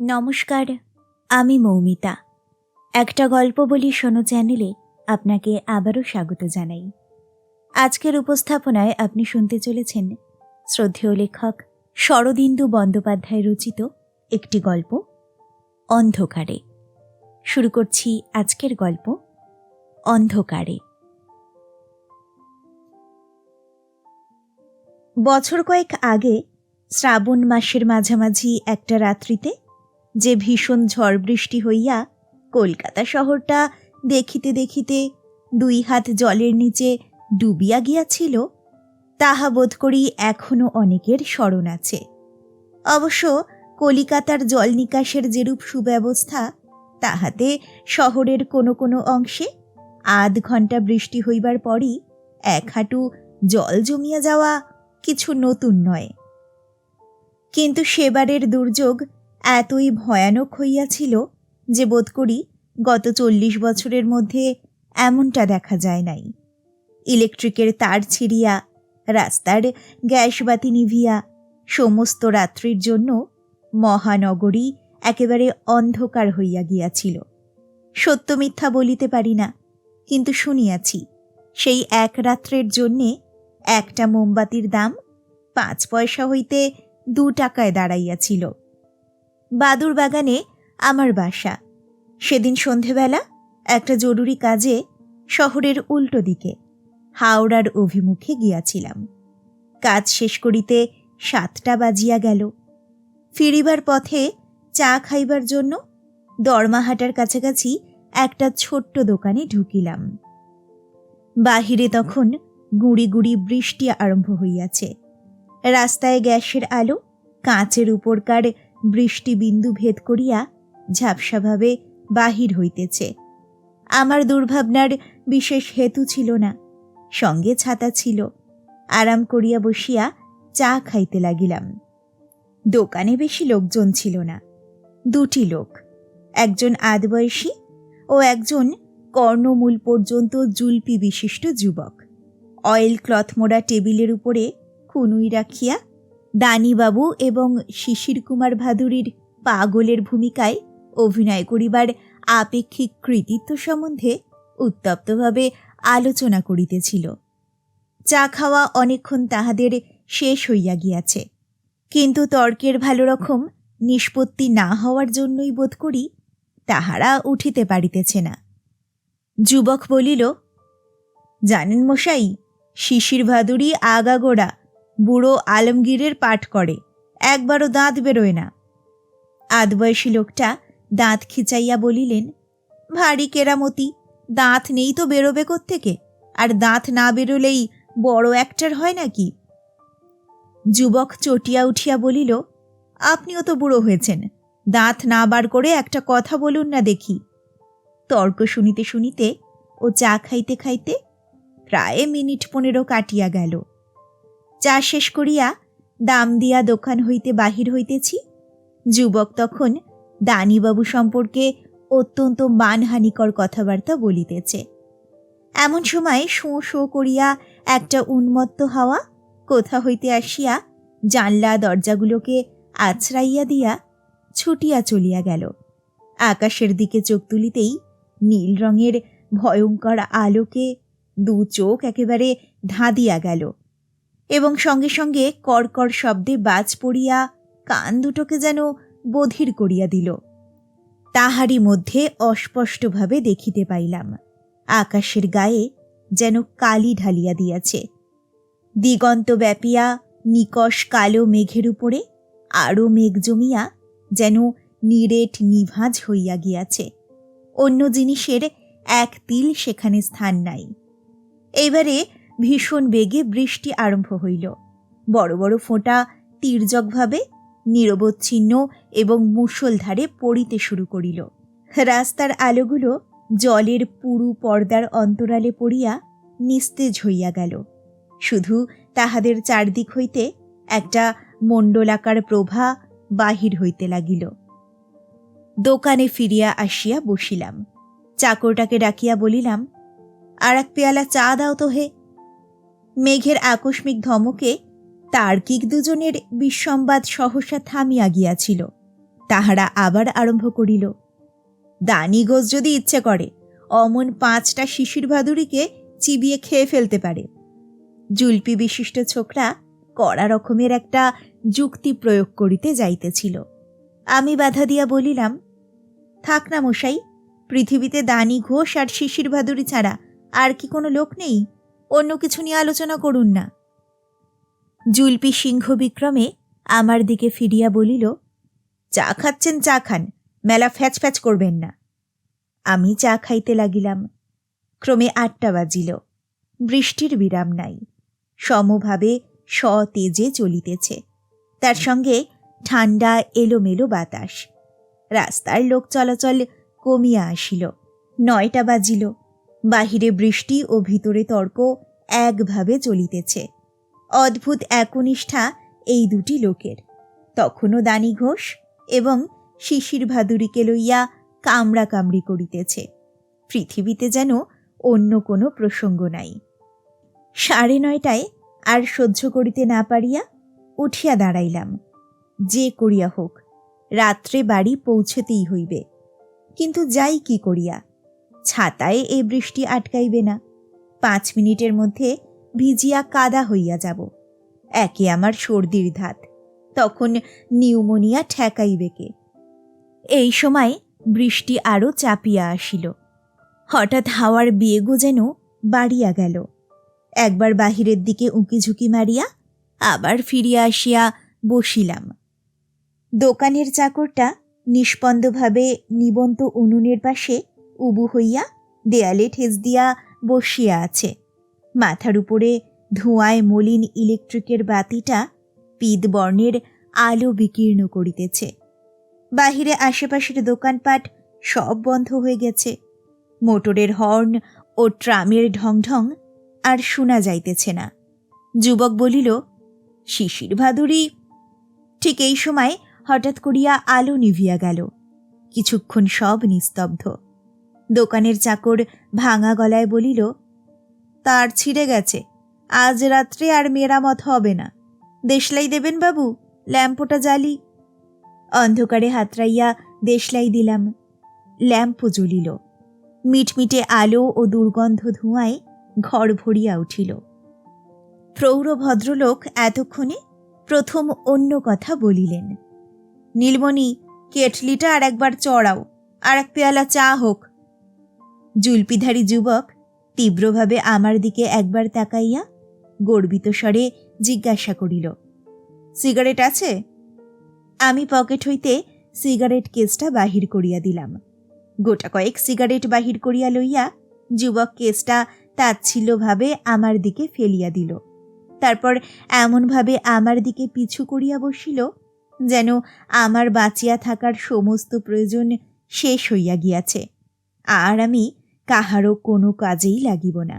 নমস্কার, আমি মৌমিতা। একটা গল্প বলি শোনো চ্যানেলে, আপনাকে আবারও স্বাগত জানাই। আজকের উপস্থাপনায় আপনি শুনতে চলেছেন শ্রদ্ধেয় লেখক শরদিন্দু বন্দ্যোপাধ্যায় রচিত একটি গল্প, অন্ধকারে। শুরু করছি আজকের গল্প, অন্ধকারে। বছর কয়েক আগে শ্রাবণ মাসের মাঝামাঝি একটা রাত্রিতে যে ভীষণ ঝড় বৃষ্টি হইয়া কলকাতা শহরটা দেখিতে দেখিতে দুই হাত জলের নিচে ডুবিয়া গিয়াছিল, তাহা বোধ করি এখনও অনেকের স্মরণ আছে। অবশ্য কলিকাতার জল নিকাশের যেরূপ সুব্যবস্থা, তাহাতে শহরের কোনো কোনো অংশে আধ ঘণ্টা বৃষ্টি হইবার পরই এক হাঁটু জল জমিয়া যাওয়া কিছু নতুন নয়। কিন্তু সেবারের দুর্যোগ এতই ভয়ানক হইয়াছিল যে বোধ করি গত চল্লিশ বছরের মধ্যে এমনটা দেখা যায় নাই। ইলেকট্রিকের তার ছিঁড়িয়া, রাস্তার গ্যাস বাতি নিভিয়া, সমস্ত রাত্রির জন্য মহানগরী একেবারে অন্ধকার হইয়া গিয়াছিল। সত্য মিথ্যা বলিতে পারি না, কিন্তু শুনিয়াছি সেই এক রাত্রের জন্যে একটা মোমবাতির দাম পাঁচ পয়সা হইতে দু টাকায় দাঁড়াইয়াছিল। বাদুর বাগানে আমার বাসা। সেদিন সন্ধেবেলা একটা জরুরি কাজে শহরের উল্টো দিকে হাওড়ার অভিমুখে গিয়াছিলাম। কাজ শেষ করিতে সাতটা বাজিয়া গেল। ফিরিবার পথে চা খাইবার জন্য দরমাহাটার কাছাকাছি একটা ছোট্ট দোকানে ঢুকিলাম। বাহিরে তখন গুড়ি গুড়ি বৃষ্টি আরম্ভ হইয়াছে। রাস্তায় গ্যাসের আলো, কাঁচের উপরকার বৃষ্টি বিন্দু ভেদ করিয়া ঝাপসাভাবে বাহির হইতেছে। আমার দুর্ভাবনার বিশেষ হেতু ছিল না, সঙ্গে ছাতা ছিল। আরাম করিয়া বসিয়া চা খাইতে লাগিলাম। দোকানে বেশি লোকজন ছিল না, দুটি লোক, একজন আদবয়সী ও একজন কর্ণমূল পর্যন্ত জুলপি বিশিষ্ট যুবক। অয়েল ক্লথ মোড়া টেবিলের উপরে কুনুই রাখিয়া দানিবাবু এবং শিশির কুমার ভাদুরীর পাগলের ভূমিকায় অভিনয় করিবার আপেক্ষিক কৃতিত্ব সম্বন্ধে উত্তপ্তভাবে আলোচনা করিতেছিল। চা খাওয়া অনেকক্ষণ তাহাদের শেষ হইয়া গিয়াছে, কিন্তু তর্কের ভালো রকম নিষ্পত্তি না হওয়ার জন্যই বোধ করি তাহারা উঠিতে পারিতেছে না। যুবক বলিল, জানেন মশাই, শিশির ভাদুরী আগাগোড়া বুড়ো আলমগীরের পাঠ করে। একবারও দাঁত বেরোয় না। আদবয়সী লোকটা দাঁত খিচাইয়া বলিলেন, ভারী কেরামতি, দাঁত নেই তো বেরোবে থেকে আর দাঁত না বেরোলেই বড় একটার হয় নাকি? যুবক চটিয়া উঠিয়া বলিল, আপনিও তো বুড়ো হয়েছেন, দাঁত না বার করে একটা কথা বলুন না দেখি। তর্ক শুনিতে শুনিতে ও চা খাইতে খাইতে প্রায় মিনিট পনেরো কাটিয়া গেল। চা শেষ করিয়া দাম দিয়া দোকান হইতে বাহির হইতেছি, যুবক তখন দানিবাবু সম্পর্কে অত্যন্ত মানহানিকর কথাবার্তা বলিতেছে। এমন সময় শোঁ শোঁ করিয়া একটা উন্মত্ত হাওয়া কোথা হইতে আসিয়া জানলা দরজাগুলোকে আছড়াইয়া দিয়া ছুটিয়া চলিয়া গেল। আকাশের দিকে চোখ তুলিতেই নীল রঙের ভয়ঙ্কর আলোকে দু চোখ একেবারে ধাঁধিয়া গেল। এবং সঙ্গে সঙ্গে কড়কড় শব্দে বাজ পড়িয়া কান দুটোকে যেন বধির করিয়া দিল। তাহারই মধ্যে অস্পষ্টভাবে দেখিতে পাইলাম, আকাশের গায়ে যেন কালি ঢালিয়া দিয়াছে। দিগন্ত ব্যাপিয়া নিকষ কালো মেঘের উপরে আরও মেঘ জমিয়া যেন নিরেট নিভাজ হইয়া গিয়াছে। অন্য জিনিসের এক তিল সেখানে স্থান নাই। এইবারে ভীষণ বেগে বৃষ্টি আরম্ভ হইল। বড় বড় ফোঁটা তীর্যকভাবে নিরবচ্ছিন্ন এবং মুষলধারে পড়িতে শুরু করিল। রাস্তার আলোগুলো জলের পুরু পর্দার অন্তরালে পড়িয়া নিস্তেজ হইয়া গেল। শুধু তাহাদের চারদিক হইতে একটা মণ্ডলাকার প্রভা বাহির হইতে লাগিল। দোকানে ফিরিয়া আসিয়া বসিলাম। চাকরটাকে ডাকিয়া বলিলাম আর এক পেয়ালা চা দাও তো হে। মেঘের আকস্মিক ধমকে তার্কিক দুজনের বিসম্বাদ সহসা থামিয়া গিয়াছিল। তাহারা আবার আরম্ভ করিল, দানি ঘোষ যদি ইচ্ছে করে, অমন পাঁচটা শিশির ভাদুরীকে চিবিয়ে খেয়ে ফেলতে পারে। জুলপি বিশিষ্ট ছোকরা কড়া রকমের একটা যুক্তি প্রয়োগ করিতে যাইতেছিল। আমি বাধা দিয়া বলিলাম, থাক না মশাই, পৃথিবীতে দানি ঘোষ আর শিশির ভাদুরী ছাড়া আর কি কোনো লোক নেই? অন্য কিছু নিয়ে আলোচনা করুন না। জুলপি সিংহ বিক্রমে আমার দিকে ফিরিয়া বলিল, চা খাচ্ছেন, চা খান, মেলা ফ্যাচ ফ্যাচ করবেন না। আমি চা খাইতে লাগিলাম। ক্রমে আটটা বাজিল। বৃষ্টির বিরাম নাই। সমভাবে সতেজে চলিতেছে। তার সঙ্গে ঠান্ডা এলোমেলো বাতাস। রাস্তার লোক চলাচল কমিয়া আসিল। নয়টা বাজিল। বাহিরে বৃষ্টি ও ভিতরে তর্ক একভাবে চলিতেছে। অদ্ভুত একনিষ্ঠা এই দুটি লোকের। তখনও দানি ঘোষ এবং শিশির ভাদুরীকে লইয়া কামড়া কামড়ি করিতেছে। পৃথিবীতে যেন অন্য কোনো প্রসঙ্গ নাই। সাড়ে নয়টায় আর সহ্য করিতে না পারিয়া উঠিয়া দাঁড়াইলাম। যে করিয়া হোক, রাত্রে বাড়ি পৌঁছেতেই হইবে। কিন্তু যাই কি করিয়া ছাতায় এ বৃষ্টি আটকাইবে না। পাঁচ মিনিটের মধ্যে ভিজিয়া কাদা হইয়া যাব। একে আমার সর্দির ধাত, তখন নিউমোনিয়া ঠেকাইবে কে? এই সময় বৃষ্টি আরও চাপিয়া আসিল। হঠাৎ হাওয়ার বেগও যেন বাড়িয়া গেল। একবার বাহিরের দিকে উঁকি ঝুঁকি মারিয়া আবার ফিরিয়া আসিয়া বসিলাম। দোকানের চাকরটা নিষ্পন্দভাবে নিবন্ত উনুনের পাশে উবু হইয়া দেয়ালে ঠেস দিয়া বসিয়া আছে। মাথার উপরে ধোঁয়ায় মলিন ইলেকট্রিকের বাতিটা পিদ বর্ণের আলো বিকীর্ণ করিতেছে। বাহিরে আশেপাশের দোকানপাট সব বন্ধ হয়ে গেছে। মোটরের হর্ন ও ট্রামের ঢং ঢং আর শোনা যাইতেছে না। যুবক বলিল, শিশির ভাদুরী, ঠিক এই সময় হঠাৎ করিয়া আলো নিভিয়া গেল। কিছুক্ষণ সব নিস্তব্ধ। দোকানের চাকর ভাঙা গলায় বলিল, তার ছিঁড়ে গেছে। আজ রাত্রে আর মেরামত হবে না। দেশলাই দেবেন বাবু, ল্যাম্পটা জ্বালি। অন্ধকারে হাতড়াইয়া দেশলাই দিলাম। ল্যাম্পও জ্বলিল। মিটমিটে আলো ও দুর্গন্ধ ধোঁয়ায় ঘর ভরিয়া উঠিল। প্রৌঢ় ভদ্রলোক এতক্ষণে প্রথম অন্য কথা বলিলেন, নীলমণি, কেটলিটা আর একবার চড়াও আর এক পেয়ালা চা হোক জুলপিধারী যুবক, তীব্রভাবে আমার দিকে একবার তাকাইয়া গর্বিত স্বরে জিজ্ঞাসা করিল, সিগারেট আছে? আমি পকেট হইতে সিগারেট কেসটা বাহির করিয়া দিলাম। গোটা কয়েক সিগারেট বাহির করিয়া লইয়া যুবক কেসটা তাচ্ছিল্যভাবে আমার দিকে ফেলিয়া দিল। তারপর এমনভাবে আমার দিকে পিছু করিয়া বসিল যেন আমার বাঁচিয়া থাকার সমস্ত প্রয়োজন শেষ হইয়া গিয়াছে। আর আমি কাহারও কোনো কাজেই লাগিব না।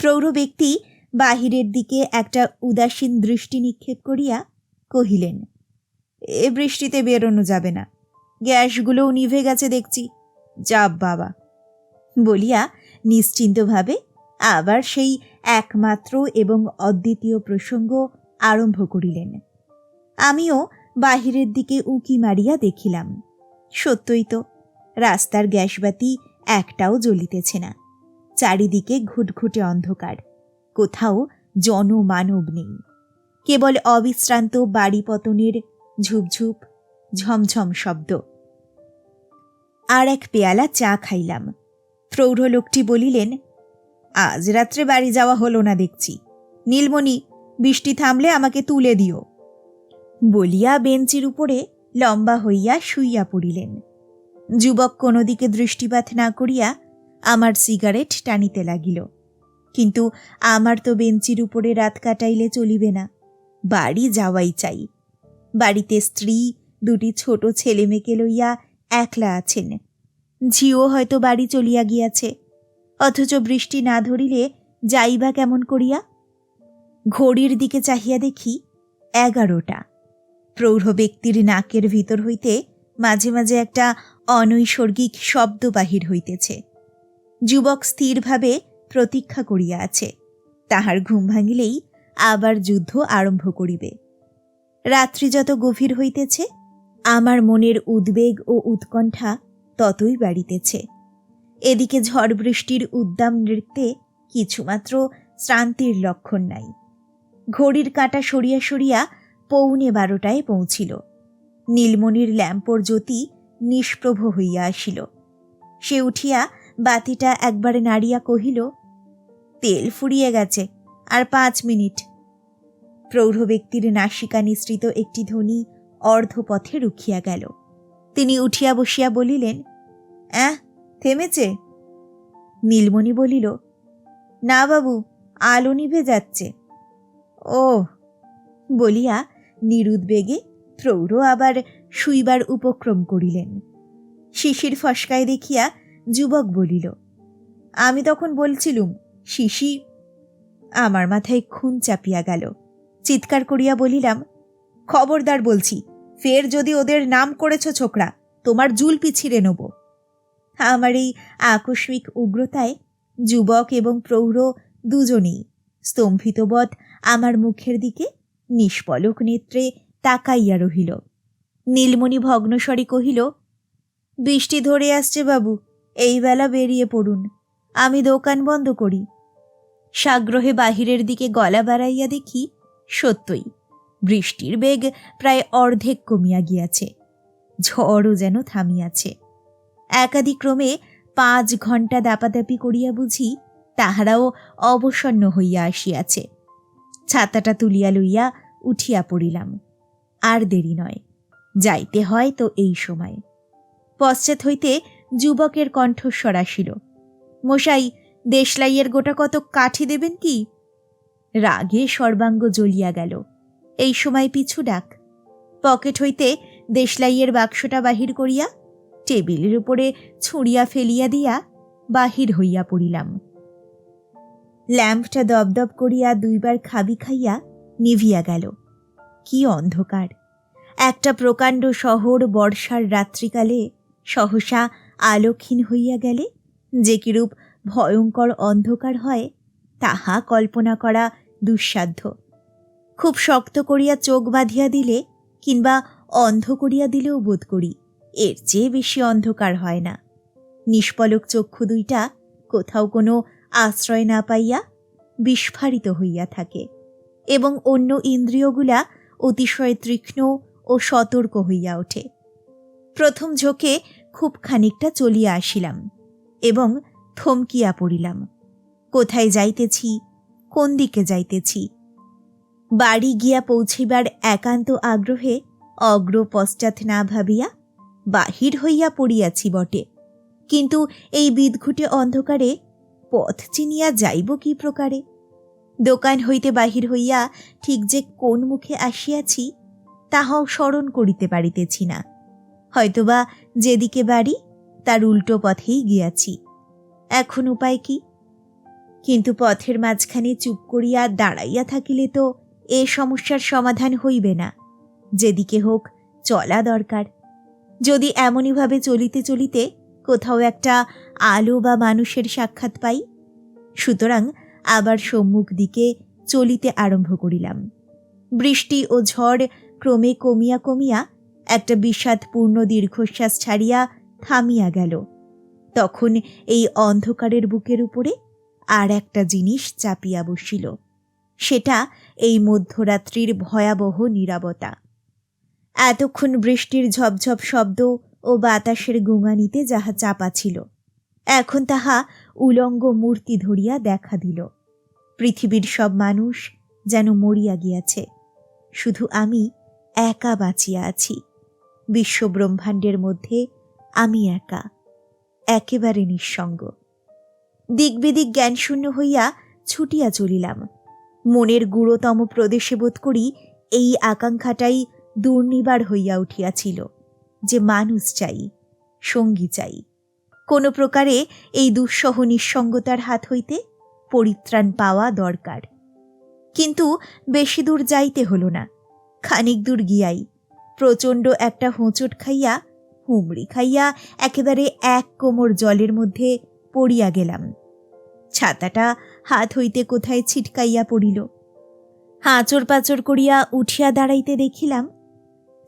প্রৌঢ় ব্যক্তি বাহিরের দিকে একটা উদাসীন দৃষ্টি নিক্ষেপ করিয়া কহিলেন, এ বৃষ্টিতে বেরোনো যাবে না। গ্যাসগুলোও নিভে গেছে দেখছি। যাব বাবা। বলিয়া নিশ্চিন্তভাবে আবার সেই একমাত্র এবং অদ্বিতীয় প্রসঙ্গ আরম্ভ করিলেন। আমিও বাহিরের দিকে উঁকি মারিয়া দেখিলাম, সত্যই তো, রাস্তার গ্যাসবাতি একটাও জ্বলিতেছে না। চারিদিকে ঘুটঘুটে অন্ধকার। কোথাও জনমানব নেই। কেবল অবিশ্রান্ত বাড়ি পতনের ঝুপঝুপ, ঝমঝম শব্দ। আর এক পেয়ালা চা খাইলাম। প্রৌঢ় লোকটি বলিলেন, আজ রাত্রে বাড়ি যাওয়া হলো না দেখছি। নীলমণি, বৃষ্টি থামলে আমাকে তুলে দিও। বলিয়া বেঞ্চির উপরে লম্বা হইয়া শুইয়া পড়িলেন। যুবক কোনো দিকে দৃষ্টিপাত না করিয়া আমার সিগারেট টানিতে লাগিল। কিন্তু আমার তো বেঞ্চির উপরে রাত কাটাইলে চলিবে না, বাড়ি যাওয়াই চাই। বাড়িতে স্ত্রী, দুটি ছোট ছেলে মেয়েকে লইয়া একলা আছেন। ঝিও হয়তো বাড়ি চলিয়া গিয়াছে, অথচ বৃষ্টি না ধরিলে যাইবা কেমন করিয়া? ঘড়ির দিকে চাহিয়া দেখি এগারোটা। প্রৌঢ় ব্যক্তির নাকের ভিতর হইতে মাঝে মাঝে একটা অনৈসর্গিক শব্দ বাহির হইতেছে। যুবক স্থিরভাবে প্রতীক্ষা করিয়া আছে। তাহার ঘুম ভাঙিলেই আবার যুদ্ধ আরম্ভ করিবে। রাত্রি যত গভীর হইতেছে, আমার মনের উদ্বেগ ও উৎকণ্ঠা ততই বাড়িতেছে। এদিকে ঝড় বৃষ্টির উদ্দাম নৃত্যে কিছুমাত্র শ্রান্তির লক্ষণ নাই। ঘড়ির কাঁটা সরিয়া সরিয়া পৌনে বারোটায় পৌঁছিল। নীলমণির ল্যাম্পর জ্যোতি নিষ্প্রভ হইয়া আসিল। সে উঠিয়া বাতিটা একবারে নাড়িয়া কহিল, তেল ফুরিয়ে গেছে, আর পাঁচ মিনিট প্রৌঢ় ব্যক্তির নাসিকা নিঃসৃত একটি ধ্বনি অর্ধপথে রুখিয়া গেল। তিনি উঠিয়া বসিয়া বলিলেন, অ্যাঁ, থেমেছে নীলমণি বলিল, না বাবু, আলো নিভে যাচ্ছে ও বলিয়া নিরুদ্বেগে প্রৌঢ় আবার শুইবার উপক্রম করিলেন। শিশির ফসকায় দেখিয়া যুবক বলিল, আমি তখন বলছিলুম, শিশি, আমার মাথায় খুন চাপিয়া গেল। চিৎকার করিয়া বলিলাম, খবরদার বলছি, ফের যদি ওদের নাম করেছ ছোকরা, তোমার জুল পিছিয়ে নেব। আমার এই আকস্মিক উগ্রতায় যুবক এবং প্রৌঢ় দুজনেই স্তম্ভিতবৎ আমার মুখের দিকে নিষ্পলক নেত্রে তাকাইয়া রহিল। নীলমণি ভগ্নস্বরে কহিল, বৃষ্টি ধরে আসছে বাবু, এই বেলা বেরিয়ে পড়ুন, আমি দোকান বন্ধ করি। সাগ্রহে বাহিরের দিকে গলা বাড়াইয়া দেখি সত্যই, বৃষ্টির বেগ প্রায় অর্ধেক কমিয়া গিয়াছে, ঝড়ও যেন থামিয়াছে। একাদিক্রমে পাঁচ ঘণ্টা দাপাদাপি করিয়া বুঝি তাহারাও অবসন্ন হইয়া আসিয়াছে। ছাতাটা তুলিয়া লইয়া উঠিয়া পড়িলাম, আর দেরি নয়। যাইতে হয় তো এই সময়। পশ্চাৎ হইতে যুবকের কণ্ঠস্বর আসিল, মশাই, দেশলাইয়ের গোটা কত কাঠি দেবেন কি? রাগে সর্বাঙ্গ জ্বলিয়া গেল, এই সময় পিছু ডাক। পকেট হইতে দেশলাইয়ের বাক্সটা বাহির করিয়া, টেবিলের উপরে ছুঁড়িয়া ফেলিয়া দিয়া বাহির হইয়া পড়িলাম। ল্যাম্পটা দপদপ করিয়া দুইবার খাবি খাইয়া নিভিয়া গেল। কি অন্ধকার! একটা প্রকাণ্ড শহর বর্ষার রাত্রিকালে সহসা আলোকহীন হইয়া গেলে যে কিরূপ ভয়ঙ্কর অন্ধকার হয়, তাহা কল্পনা করা দুঃসাধ্য। খুব শক্ত করিয়া চোখ বাঁধিয়া দিলে কিংবা অন্ধ করিয়া দিলেও বোধ করি, এর চেয়ে বেশি অন্ধকার হয় না। নিষ্পলক চক্ষু দুইটা কোথাও কোনো আশ্রয় না পাইয়া বিস্ফারিত হইয়া থাকে এবং অন্য ইন্দ্রিয়গুলা অতিশয় তীক্ষ্ণ ও সতর্ক হইয়া ওঠে। প্রথম ঝোঁকে খুব খানিকটা চলিয়া আসিলাম এবং থমকিয়া পড়িলাম। কোথায় যাইতেছি? কোন দিকে যাইতেছি? বাড়ি গিয়া পৌঁছিবার একান্ত আগ্রহে অগ্র পশ্চাৎ না ভাবিয়া বাহির হইয়া পড়িয়াছি বটে। কিন্তু এই বিদঘুটে অন্ধকারে পথ চিনিয়া যাইব কি প্রকারে? দোকান হইতে বাহির হইয়া ঠিক যে কোন মুখে আসিয়াছি তাহাও স্মরণ করিতে পারিতেছি না। হয়তোবা যেদিকে বাড়ি, তার উল্টো পথেই গিয়াছি। এখন উপায় কি? কিন্তু পথের মাঝখানে চুপ করিয়া দাঁড়াইয়া থাকিলে তো এ সমস্যার সমাধান হইবে না। যেদিকে হোক, চলা দরকার। যদি এমনইভাবে চলিতে চলিতে কোথাও একটা আলো বা মানুষের সাক্ষাৎ পাই, সুতরাং আবার সম্মুখ দিকে চলিতে আরম্ভ করিলাম। বৃষ্টি ও ঝড় ক্রমে কমিয়া কমিয়া একটা বিষাদপূর্ণ দীর্ঘশ্বাস ছাড়িয়া থামিয়া গেল। তখন এই অন্ধকারের বুকের উপরে আর একটা জিনিস চাপিয়া বসিল। সেটা এই মধ্যরাত্রির ভয়াবহ নীরবতা। এতক্ষণ বৃষ্টির ঝপঝপ শব্দ ও বাতাসের গুঙানিতে যাহা চাপা ছিল, এখন তাহা উলঙ্গ মূর্তি ধরিয়া দেখা দিল। পৃথিবীর সব মানুষ যেন মরিয়া গিয়াছে। শুধু আমি একা বাঁচিয়া আছি। বিশ্বব্রহ্মাণ্ডের মধ্যে আমি একা, একেবারে নিঃসঙ্গ। দিকবেদিক জ্ঞানশূন্য হইয়া ছুটিয়া চলিলাম। মনের গুরুতম প্রদেশে বোধ করি এই আকাঙ্ক্ষাটাই দুর্নিবার হইয়া উঠিয়াছিল যে মানুষ চাই, সঙ্গী চাই। কোনো প্রকারে এই দুঃসহ নিঃসঙ্গতার হাত হইতে পরিত্রাণ পাওয়া দরকার। কিন্তু বেশি দূর যাইতে হলো না। খানিক দূর গিয়াই। প্রচণ্ড একটা হোঁচট খাইয়া, হুমড়ি খাইয়া একেবারে এক কোমর জলের মধ্যে পড়িয়া গেলাম। ছাতাটা হাত হইতে কোথায় ছিটকাইয়া পড়িল। হাঁচর পাচর করিয়া উঠিয়া দাঁড়াইতে দেখিলাম,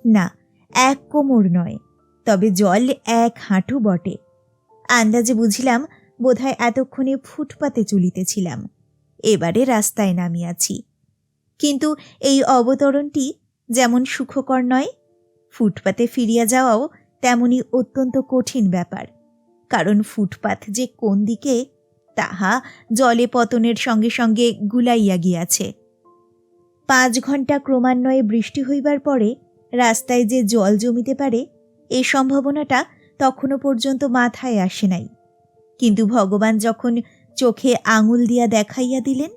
না, এক কোমর নয়, তবে জল এক হাঁটু বটে। আন্দাজে বুঝিলাম, বোধহয় এতক্ষণে ফুটপাতে চলিতেছিলাম। এবারে রাস্তায় নামিয়াছি। কিন্তু এই অবতরণটি যেমন সুখকর নয়, ফুটপাতে ফিরিয়া যাওয়াও তেমনি অত্যন্ত কঠিন ব্যাপার, কারণ ফুটপাথ যে কোন দিকে, তাহা জলে পতনের সঙ্গে সঙ্গে গুলাইয়া গিয়াছে। পাঁচ ঘণ্টা ক্রমান্বয়ে বৃষ্টি হইবার পরে রাস্তায় যে জল জমিতে পারে, এ সম্ভাবনাটা তখনও পর্যন্ত মাথায় আসে নাই। কিন্তু ভগবান যখন চোখে আঙুল দিয়া দেখাইয়া দিলেন,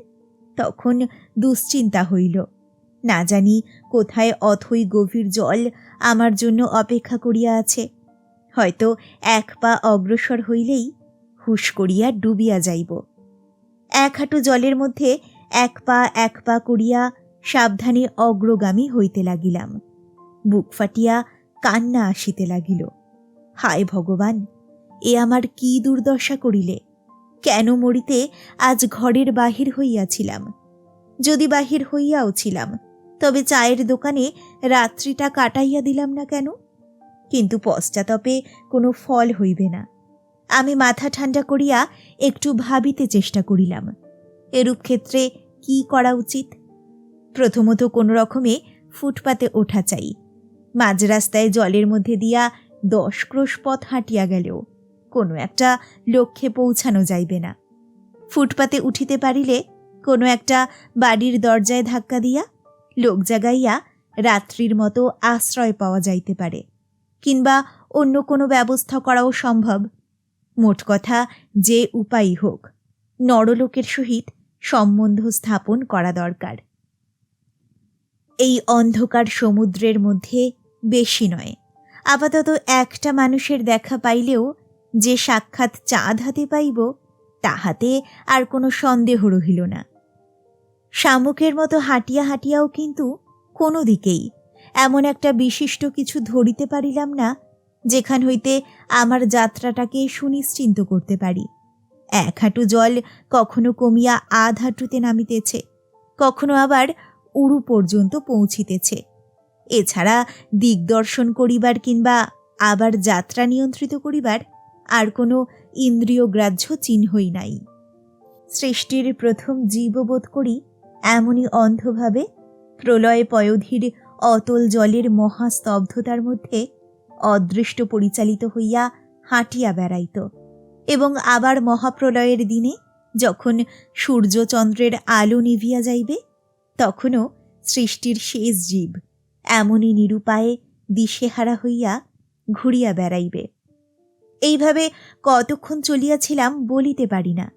তখন দুশ্চিন্তা হইল। না জানি কোথায় অথই গভীর জল আমার জন্য অপেক্ষা করিয়া আছে। হয়তো এক পা অগ্রসর হইলেই হুশ করিয়া ডুবিয়া যাইব। এক হাঁটু জলের মধ্যে এক পা এক পা করিয়া সাবধানে অগ্রগামী হইতে লাগিলাম। বুক ফাটিয়া কান্না আসিতে লাগিল। হায় ভগবান, এ আমার কি দুর্দশা করিলে? কেন মরিতে আজ ঘরের বাহির হইয়াছিলাম? যদি বাহির হইয়াও ছিলাম তবে চায়ের দোকানে রাত্রিটা কাটাইয়া দিলাম না কেন? কিন্তু পশ্চাতাপে কোনো ফল হইবে না। আমি মাথা ঠান্ডা করিয়া একটু ভাবিতে চেষ্টা করিলাম, এরূপ ক্ষেত্রে কি করা উচিত? প্রথমত কোনো রকমে ফুটপাতে ওঠা চাই। মাঝ রাস্তায় জলের মধ্যে দিয়া দশ ক্রোশ পথ হাঁটিয়া গেলেও কোনো একটা লক্ষ্যে পৌঁছানো যাইবে না। ফুটপাতে উঠিতে পারিলে কোনো একটা বাড়ির দরজায় ধাক্কা দিয়া লোক জাগাইয়া রাত্রির মতো আশ্রয় পাওয়া যাইতে পারে, কিংবা অন্য কোনো ব্যবস্থা করাও সম্ভব। মোট কথা, যে উপায়ই হোক, নরলোকের সহিত সম্বন্ধ স্থাপন করা দরকার। এই অন্ধকার সমুদ্রের মধ্যে বেশি নয়, আপাতত একটা মানুষের দেখা পাইলেও যে সাক্ষাৎ চাঁদ হাতে পাইব, তাহাতে আর কোনো সন্দেহ রহিল না। শামুকের মতো হাঁটিয়া হাঁটিয়াও কিন্তু কোনো দিকেই। এমন একটা বিশিষ্ট কিছু ধরিতে পারিলাম না, যেখান হইতে আমার যাত্রাটাকে সুনিশ্চিন্ত করতে পারি। এক হাঁটু জল কখনো কমিয়া আধ হাঁটুতে নামিতেছে, কখনো আবার উড়ু পর্যন্ত পৌঁছিতেছে। এছাড়া দিগদর্শন করিবার কিংবা আবার যাত্রা নিয়ন্ত্রিত করিবার আর কোনো ইন্দ্রিয় গ্রাহ্য চিহ্নই নাই। সৃষ্টির প্রথম জীববোধ করি এমনই অন্ধভাবে প্রলয় পয়োধির অতল জলের মহাস্তব্ধতার মধ্যে অদৃষ্ট পরিচালিত হইয়া হাঁটিয়া বেড়াইত এবং আবার মহাপ্রলয়ের দিনে যখন সূর্যচন্দ্রের আলো নিভিয়া যাইবে, তখনও সৃষ্টির শেষ জীব এমনই নিরুপায়ে দিশেহারা হইয়া ঘুরিয়া বেড়াইবে। এইভাবে কতক্ষণ চলিয়াছিলাম বলিতে পারি না।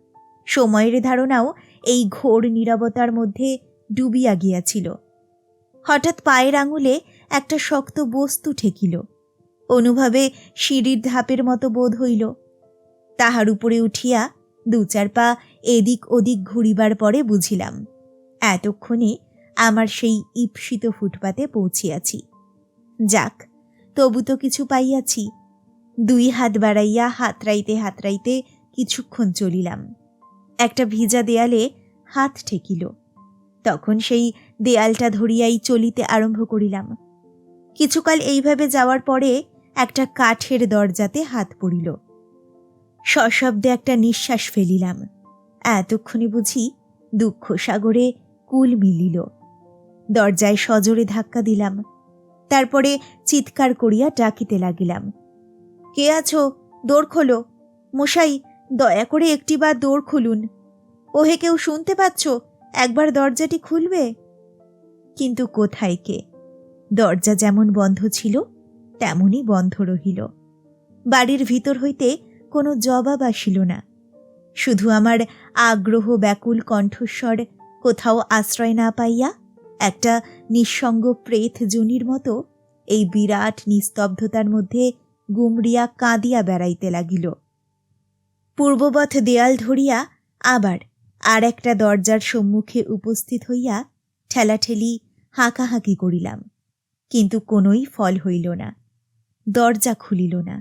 সময়ের ধারণাও এই ঘোর নীরবতার মধ্যে ডুবিয়া গিয়াছিল। হঠাৎ পায়ের আঙুলে একটা শক্ত বস্তু ঠেকিল। অনুভাবে সিঁড়ির ধাপের মতো বোধ হইল। তাহার উপরে উঠিয়া দু চার পা এদিক ওদিক ঘুরিবার পরে বুঝিলাম, এতক্ষণে আমার সেই ঈপ্সিত ফুটপাতে পৌঁছিয়াছি। যাক, তবু তো কিছু পাইয়াছি। দুই হাত বাড়াইয়া হাতড়াইতে হাতড়াইতে কিছুক্ষণ চলিলাম। একটা ভিজা দেয়ালে হাত ঠেকিল। তখন সেই দেয়ালটা ধরিয়াই চলিতে আরম্ভ করিলাম। কিছুকাল এইভাবে যাওয়ার পরে একটা কাঠের দরজাতে হাত পড়িল। সশব্দে একটা নিঃশ্বাস ফেলিলাম। এতক্ষণে বুঝি দুঃখ সাগরে কুল মিলিল। দরজায় সজোরে ধাক্কা দিলাম। তারপরে চিৎকার করিয়া ডাকিতে লাগিলাম। কে আছো? দৌড় খোলো। মশাই দয়া করে একটিবার দৌড় খুলুন। ওহে, কেউ শুনতে পাচ্ছ? একবার দরজাটি খুলবে? কিন্তু কোথায় কে? দরজা যেমন বন্ধ ছিল, তেমনই বন্ধ রহিল। বাড়ির ভিতর হইতে কোনো জবাব আসিল না। শুধু আমার আগ্রহ ব্যাকুল কণ্ঠস্বর কোথাও আশ্রয় না পাইয়া একটা নিঃসঙ্গ প্রেত জনির মতো এই বিরাট নিস্তব্ধতার মধ্যে গুমরিয়া কাঁদিয়া বেড়াইতে লাগিল। পূর্ববৎ দেয়াল ধরিয়া আবার আর একটা দরজার সম্মুখে উপস্থিত হইয়া ঠেলাঠেলি হাঁকাহাঁকি করিলাম, কিন্তু কোনোই ফল হইল না, দরজা খুলিল না।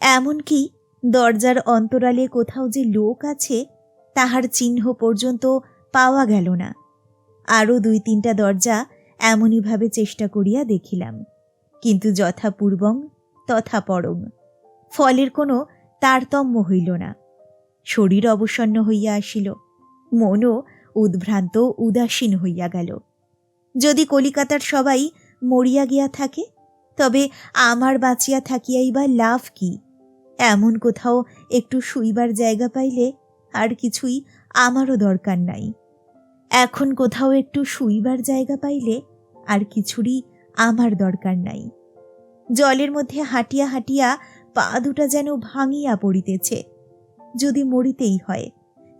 এমনকি দরজার অন্তরালে কোথাও যে লোক আছে, তাহার চিহ্ন পর্যন্ত পাওয়া গেল না। আরও দুই তিনটা দরজা এমনইভাবে চেষ্টা করিয়া দেখিলাম, কিন্তু যথাপূর্বং তথা পরং ফলের কোনো তারতম্য হইল না। শরীর অবসন্ন হইয়া আসিল। মনও উদ্ভ্রান্ত, উদাসীন হইয়া গেল। যদি কলিকাতার সবাই মরিয়া গিয়া থাকে, তবে আমার বাঁচিয়া থাকিয়াই বা লাভ কি? এমন কোথাও একটু শুইবার জায়গা পাইলে আর কিছুই আমারও দরকার নাই। এখন কোথাও একটু শুইবার জায়গা পাইলে আর কিছুরই আমার দরকার নাই। জলের মধ্যে হাঁটিয়া হাঁটিয়া পা দুটা যেন ভাঙিয়া পড়িতেছে। যদি মরিতেই হয়,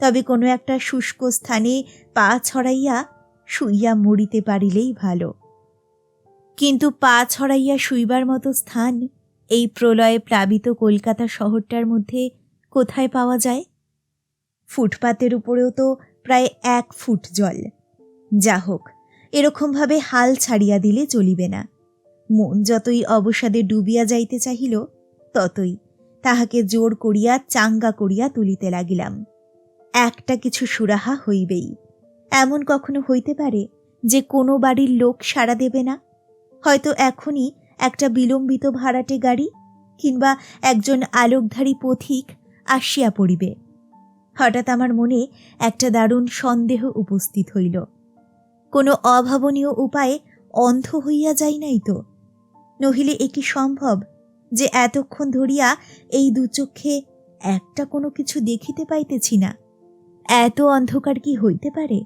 তবে কোনো একটা শুষ্ক স্থানে পা ছড়াইয়া শুইয়া মরিতে পারিলেই ভালো। কিন্তু পা ছড়াইয়া শুইবার মতো স্থান এই প্রলয়ে প্লাবিত কলকাতা শহরটার মধ্যে কোথায় পাওয়া যায়? ফুটপাতের উপরেও তো প্রায় এক ফুট জল। যা হোক, এরকমভাবে হাল ছাড়িয়া দিলে চলিবে না। মন যতই অবসাদে ডুবিয়া যাইতে চাহিল ততই। তাহাকে জোর করিয়া চাঙ্গা করিয়া তুলিতে লাগিলাম। একটা কিছু সুরাহা হইবেই। এমন কখনো হইতে পারে যে কোনো বাড়ির লোক সাড়া দেবে না? হয়তো এখনই একটা বিলম্বিত ভাড়াটে গাড়ি কিংবা একজন আলোকধারী পথিক আসিয়া পড়িবে। হঠাৎ আমার মনে একটা দারুণ সন্দেহ উপস্থিত হইল। কোনো অভাবনীয় উপায়ে অন্ধ হইয়া যাই নাই তো? নহিলে এ কি সম্ভব? যে এতক্ষণ ধরিয়া এই দুচক্ষে একটা কোনো কিছু দেখিতে পাইতেছি না। এত অন্ধকার কি হইতে পারে?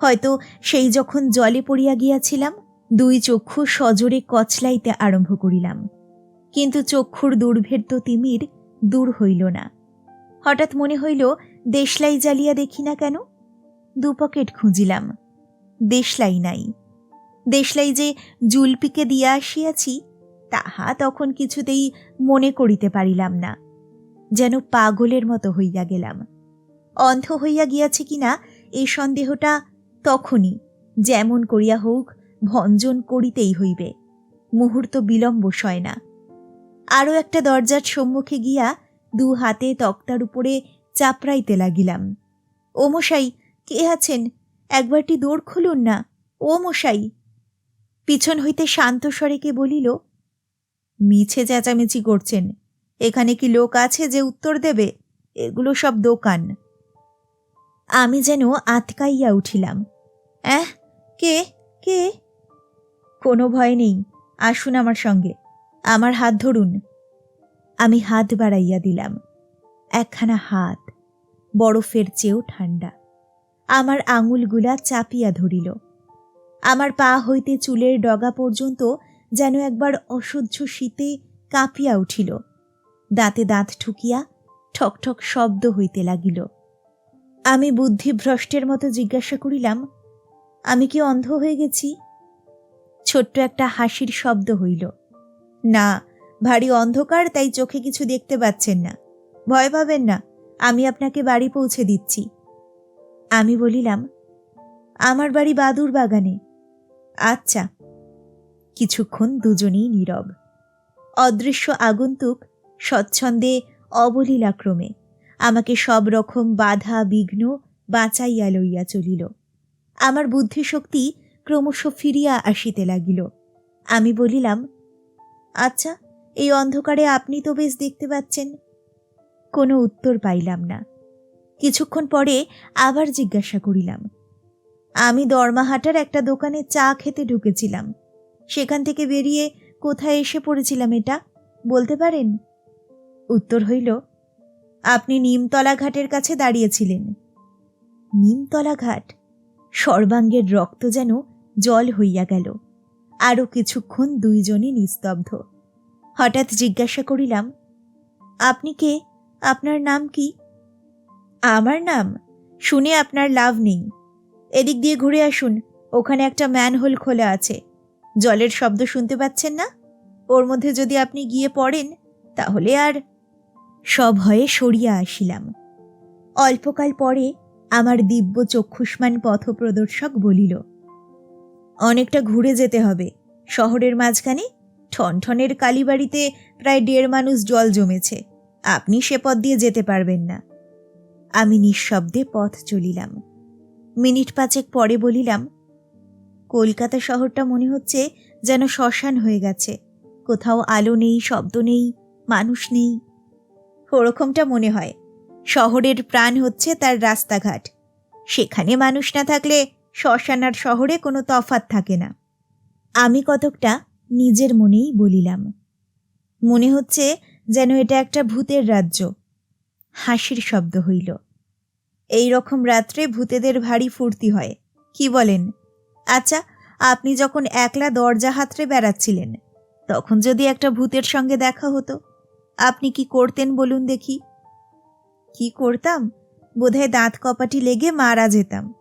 হয়তো সেই যখন জলে পড়িয়া গিয়াছিলাম, দুই চক্ষু সজোরে কচলাইতে আরম্ভ করিলাম। কিন্তু চক্ষুর দুর্ভেদ্য তিমির দূর হইল না। হঠাৎ মনে হইল, দেশলাই জ্বালিয়া দেখি না কেন? দু পকেট খুঁজিলাম। দেশলাই নাই। দেশলাই যে জুলপিকে দিয়া আসিয়াছি তাহা তখন কিছুতেই মনে করিতে পারিলাম না, যেন পাগলের মতো হইয়া গেলাম। অন্ধ হইয়া গিয়াছে কিনা এই সন্দেহটা তখনই, যেমন করিয়া হোক, ভঞ্জন করিতেই হইবে, মুহূর্ত বিলম্ব সয় না। আরও একটা দরজার সম্মুখে গিয়া দু হাতে তক্তার উপরে চাপড়াইতে লাগিলাম। ও মশাই, কে আছেন? একবারটি দৌড় খুলুন না? ও মশাই! পিছন হইতে শান্ত স্বরে কে বলিল মিছে চেঁচামেচি করছেন। এখানে কি লোক আছে যে উত্তর দেবে? এগুলো সব দোকান। আমি যেন আতকাইয়া উঠিলাম। অ্যাঁ কে? কে? কোনো ভয় নেই। আসুন আমার সঙ্গে। আমার হাত ধরুন। আমি হাত বাড়াইয়া দিলাম। একখানা হাত, বরফের চেয়েও ঠান্ডা আমার আঙুলগুলা চাপিয়া ধরিল। আমার পা হইতে চুলের ডগা পর্যন্ত যেন একবার অসহ্য শীতে কাঁপিয়া উঠিল। দাঁতে দাঁত ঠুকিয়া ঠকঠক শব্দ হইতে লাগিল। আমি বুদ্ধিভ্রষ্টের মতো জিজ্ঞাসা করিলাম, আমি কি অন্ধ হয়ে গেছি? ছোট্ট একটা হাসির শব্দ হইল, না, ভারী অন্ধকার, তাই চোখে কিছু দেখতে পাচ্ছেন না। ভয় পাবেন না, আমি আপনাকে বাড়ি পৌঁছে দিচ্ছি। আমি বলিলাম, আমার বাড়ি বাদুর বাগানে। আচ্ছা কিছুক্ষণ দুজনেই নীরব। অদৃশ্য আগন্তুক স্বচ্ছন্দে অবলীলাক্রমে আমাকে সব রকম বাধা, বিঘ্ন বাঁচাইয়া লইয়া চলিল। আমার বুদ্ধিশক্তি ক্রমশ ফিরিয়া আসিতে লাগিল। আমি বলিলাম আচ্ছা এই অন্ধকারে আপনি তো বেশ দেখতে পাচ্ছেন। কোনো উত্তর পাইলাম না। কিছুক্ষণ পরে আবার জিজ্ঞাসা করিলাম, আমি দরমাহাটার একটা দোকানে চা খেতে ঢুকেছিলাম। সেখান থেকে বেরিয়ে কোথায় এসে পড়েছিলাম এটা? বলতে পারেন? উত্তর হইল, আপনি নিমতলা ঘাটের কাছে দাঁড়িয়েছিলেন। নিমতলা ঘাট? সর্বাঙ্গের রক্ত যেন জল হইয়া গেল। আরও কিছুক্ষণ দুইজনে নিস্তব্ধ। হঠাৎ জিজ্ঞাসা করিলাম, আপনি কে? আপনার নাম কি? আমার নাম? শুনে আপনার লাভ নেই। এদিক দিয়ে ঘুরে আসুন, ওখানে একটা ম্যানহোল খোলা আছে। জলের শব্দ শুনতে পাচ্ছেন না? ওর মধ্যে যদি আপনি গিয়ে পড়েন, তাহলে আর সব হয়ে সরিয়া আসিলাম। অল্পকাল পরে আমার দিব্য চক্ষুষ্মান পথপ্রদর্শক বলিল, অনেকটা ঘুরে যেতে হবে। শহরের মাঝখানে ঠনঠনের কালীবাড়িতে প্রায় দেড় মানুষ জল জমেছে। আপনি সে পথ দিয়ে যেতে পারবেন না। আমি নিঃশব্দে পথ চলিলাম। মিনিট পাঁচেক পরে বলিলাম কলকাতা শহরটা মনে হচ্ছে যেন শ্মশান হয়ে গেছে। কোথাও আলো নেই, শব্দ নেই, মানুষ নেই। ওরকমটা মনে হয়। শহরের প্রাণ হচ্ছে তার রাস্তাঘাট। সেখানে মানুষ না থাকলে শ্মশান আর শহরে কোনো তফাত থাকে না। আমি কতকটা নিজের মনেই বলিলাম। মনে হচ্ছে যেন এটা একটা ভূতের রাজ্য। হাসির শব্দ হইল। এই রকম রাত্রে ভূতেদের ভারী ফুর্তি হয়। কি বলেন? আচ্ছা আপনি যখন একলা দরজা হাতড়ে বেড়াচ্ছিলেন, তখন যদি একটা ভূতের সঙ্গে দেখা হতো, আপনি কি করতেন বলুন দেখি? কি করতাম? বোধহয় দাঁত কপাটি লেগে মারা যেতাম।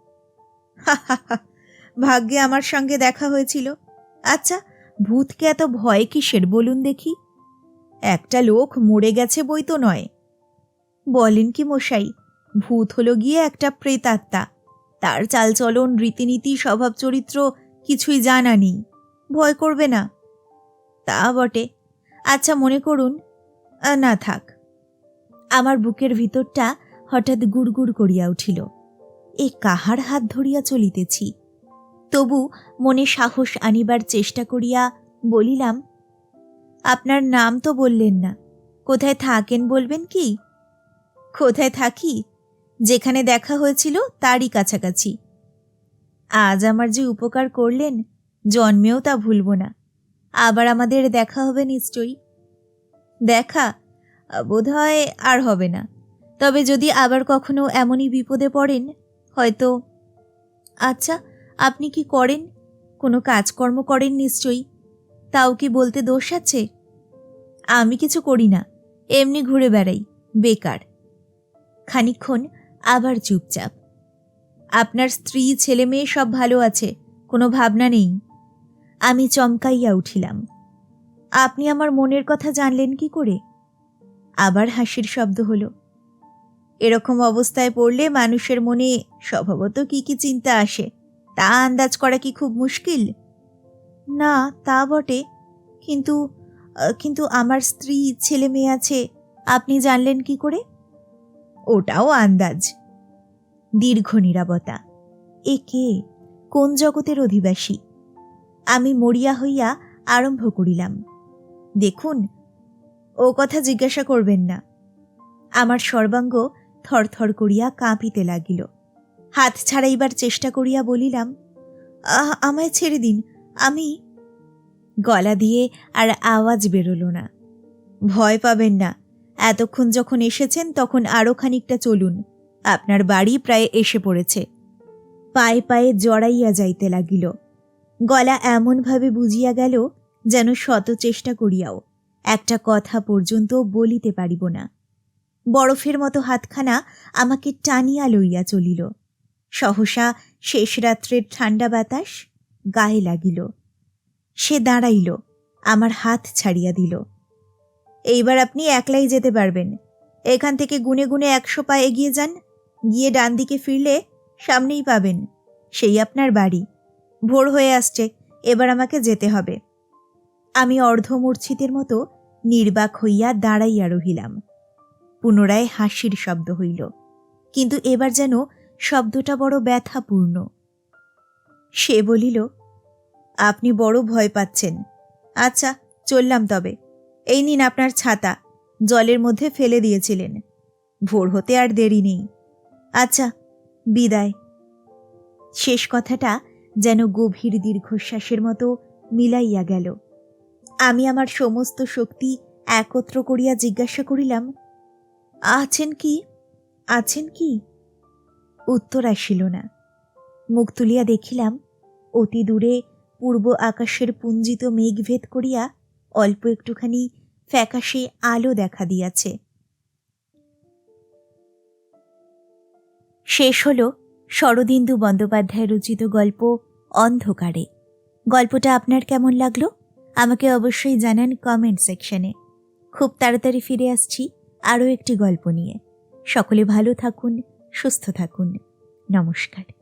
ভাগ্যে আমার সঙ্গে দেখা হয়েছিল। আচ্ছা ভূতকে এত ভয় কিসের বলুন দেখি? একটা লোক মরে গেছে বই তো নয়। বলেন কি মশাই, ভূত হলো গিয়ে একটা প্রেতাত্মা। তার চালচলন, রীতিনীতি, স্বভাব চরিত্র কিছুই জানা নেই। ভয় করবে না। তা বটে। আচ্ছা মনে করুন। না থাক। আমার বুকের ভিতরটা হঠাৎ গুড়গুড় করিয়া উঠিল। এ কাহার হাত ধরিয়া চলিতেছি? তবু মনে সাহস আনিবার চেষ্টা করিয়া বলিলাম, আপনার নাম তো বললেন না। কোথায় থাকেন বলবেন কি? কোথায় থাকি? যেখানে দেখা হয়েছিল তারই কাছাকাছি। আজ আমার যে উপকার করলেন, জন্মেও তা ভুলব না। আবার আমাদের দেখা হবে নিশ্চয়ই। দেখা বোধ হয় আর হবে না। তবে যদি আবার কখনো এমনই বিপদে পড়েন, হয়তো। আচ্ছা আপনি কি করেন? কোনো কাজকর্ম করেন নিশ্চয়ই? তাও কি বলতে দোষ আছে? আমি কিছু করি না। এমনি ঘুরে বেড়াই, বেকার। খানিক্ষণ আবার চুপচাপ। আপনার স্ত্রী, ছেলে মেয়ে সব ভালো আছে, কোনো ভাবনা নেই। আমি চমকাইয়া উঠিলাম। আপনি আমার মনের কথা জানলেন কি করে? আবার হাসির শব্দ হলো। এরকম অবস্থায় পড়লে মানুষের মনে স্বভাবত কি কি চিন্তা আসে, তা আন্দাজ করা কি খুব মুশকিল? না, তা বটে। কিন্তু কিন্তু আমার স্ত্রী, ছেলে মেয়ে আছে, আপনি জানলেন কি করে? ওটাও আন্দাজ। দীর্ঘ নিরাবতা। এ কে? কোন জগতের অধিবাসী? আমি মরিয়া হইয়া আরম্ভ করিলাম। দেখুন ও কথা জিজ্ঞাসা করবেন না। আমার সর্বাঙ্গ থরথর করিয়া কাঁপিতে লাগিল। হাত ছাড়াইবার চেষ্টা করিয়া বলিলাম "আহ, আমায় ছেড়ে দিন আমি গলা দিয়ে আর আওয়াজ বেরোলো না। ভয় পাবেন না এতক্ষণ যখন এসেছেন, তখন আরও খানিকটা চলুন। আপনার বাড়ি প্রায় এসে পড়েছে। পায়ে পায়ে জড়াইয়া যাইতে লাগিল। গলা এমনভাবে বুঝিয়া গেল, যেন শত চেষ্টা করিয়াও। একটা কথা পর্যন্ত বলিতে পারিব না। বরফের মতো হাতখানা আমাকে টানিয়া লইয়া চলিল। সহসা শেষ রাত্রের ঠান্ডা বাতাস গায়ে লাগিল। সে দাঁড়াইল, আমার হাত ছাড়িয়া দিল। এইবার আপনি একলাই যেতে পারবেন। এখান থেকে গুনে গুনে একশো পা এগিয়ে যান, গিয়ে ডান দিকে ফিরলে সামনেই পাবেন। সেই আপনার বাড়ি। ভোর হয়ে আসছে, এবার আমাকে যেতে হবে। আমি অর্ধমূর্ছিতের মতো নির্বাক হইয়া দাঁড়াইয়া রহিলাম। পুনরায় হাসির শব্দ হইল। কিন্তু এবার যেন শব্দটা বড় ব্যথাপূর্ণ। সে বলিল, আপনি বড় ভয় পাচ্ছেন। আচ্ছা চললাম তবে। এই নিন আপনার ছাতা। জলের মধ্যে ফেলে দিয়েছিলেন। ভোর হতে আর দেরি নেই। আচ্ছা বিদায়। শেষ কথাটা যেন গভীর দীর্ঘশ্বাসের মতো মিলাইয়া গেল। আমি আমার সমস্ত শক্তি একত্র করিয়া জিজ্ঞাসা করিলাম, আছেন কি? আছেন কি? উত্তর আসিল না। মুখ তুলিয়া দেখিলাম, অতি দূরে পূর্ব আকাশের পুঞ্জিত মেঘভেদ করিয়া অল্প একটুখানি ফ্যাকাশে আলো দেখা দিয়াছে। শেষ হল শরদিন্দু বন্দ্যোপাধ্যায় রচিত গল্প অন্ধকারে। গল্পটা আপনার কেমন লাগল? আমাকে অবশ্যই জানান কমেন্ট সেকশনে খুব তাড়াতাড়ি ফিরে আসছি আরও একটি গল্প নিয়ে। সকলে ভালো থাকুন, সুস্থ থাকুন। নমস্কার।